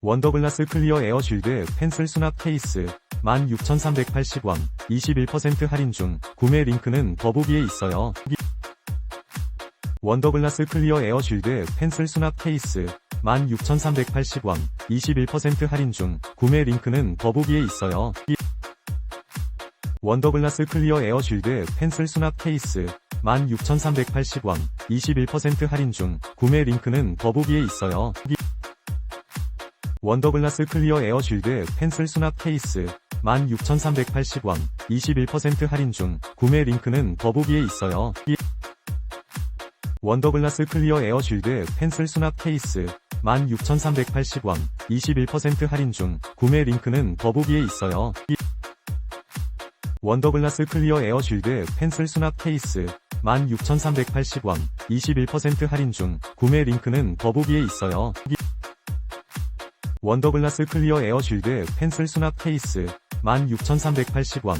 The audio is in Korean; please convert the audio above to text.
원더글라스 클리어 에어 쉴드 펜슬 수납 케이스 16,380원 21% 할인 중 구매 링크는 더보기에 있어요. 원더글라스 클리어 에어 쉴드 펜슬 수납 케이스 16,380원 21% 할인 중 구매 링크는 더보기에 있어요. 원더글라스 클리어 에어 쉴드 펜슬 수납 케이스 16,380원 21% 할인 중 구매 링크는 더보기에 있어요. 원더글라스 클리어 에어 쉴드 펜슬 수납 케이스 16,380원 21% 할인 중 구매 링크는 더보기에 있어요. 원더글라스 클리어 에어 쉴드 펜슬 수납 케이스 16,380원 21% 할인 중 구매 링크는 더보기에 있어요. 원더글라스 클리어 에어 쉴드 펜슬 수납 케이스 16,380원 21% 할인 중 구매 링크는 더보기에 있어요. 원더글라스 클리어 에어 쉴드 펜슬 수납 케이스 16,380원